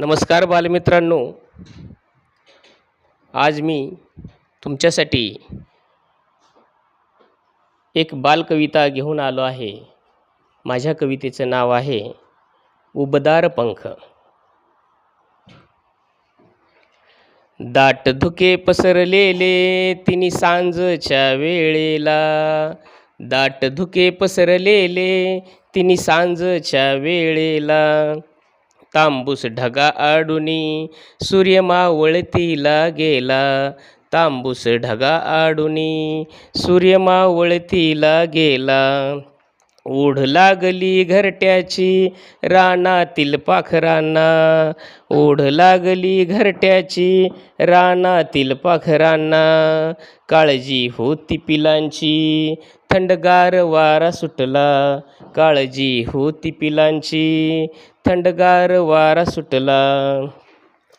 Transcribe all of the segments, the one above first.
नमस्कार बालमित्रांनो. आज मी तुमच्यासाठी एक बालकविता घेऊन आलो आहे. माझ्या कवितेचं नाव आहे उबदार पंख. दाट धुके पसरलेले तिनी सांजच्या वेळेला. दाट धुके पसरलेले तिनी सांजच्या वेळेला. तांबूस ढगा आडुनी सूर्य मावळतीला गेला. तांबूस ढगा आडुनी सूर्य मावळतीला गेला. ओढ लागली घरट्याची रानातील पाखरांना. ओढ लागली घरट्याची रानातील पाखरांना. काळजी होती पिलांची थंडगार वारा सुटला काळजी होती पिलांची. थंडगार वारा सुटला.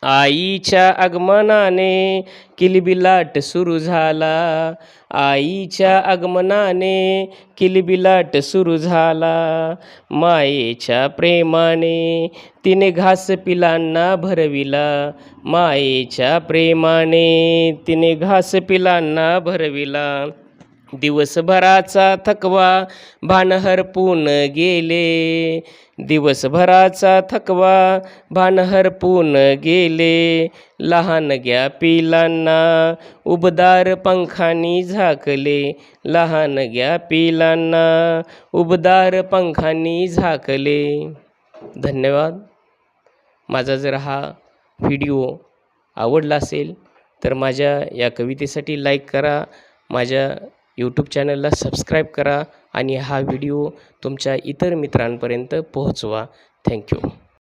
आईच्या आगमनाने किलबिलाट सुरू झाला. आईच्या आगमनाने किलबिलाट सुरू झाला. मायेच्या प्रेमाने तिने घास पिलांना भरविला. मायेच्या प्रेमाने तिने घास पिलांना भरविला. दिवसभराचा थकवा भान हरपून गेले. दिवसभराचा थकवा भान हरपून गेले लहानग्या पिलांना उबदार पंखांनी झाकले. लहान ग्या पिलांना उबदार पंखांनी झाकले. धन्यवाद. माझा जर हा व्हिडिओ आवडला असेल तर माझ्या या कवितेसाठी लाईक करा. माझ्या यूट्यूब चॅनलला सबस्क्राईब करा आणि हा व्हिडिओ तुमच्या इतर मित्रांपर्यंत पोहोचवा. थँक्यू